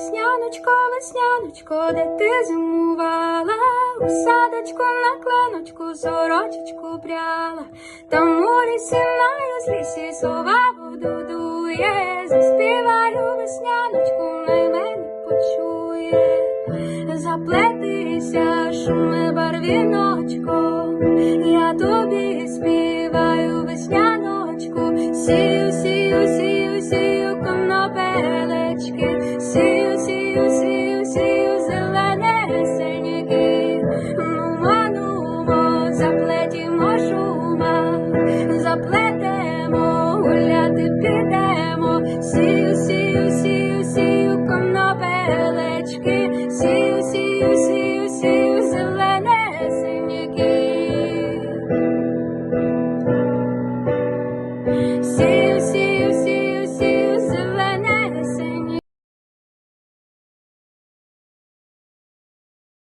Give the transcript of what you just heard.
Весняночко, весняночко, де ти зимувала, у садочку на кланочку сорочечку пряла, там у лісі на з лісі сова буду дує, заспіваю весняночку, на мене почує, заплетися, шуми барвіночко, я тобі співаю весняночку, сію, сію, сію, сію, конопелечки. заплетемо, гуляти підемо, сію, сію, сію, сію, конопелечки, сію, сію, сію.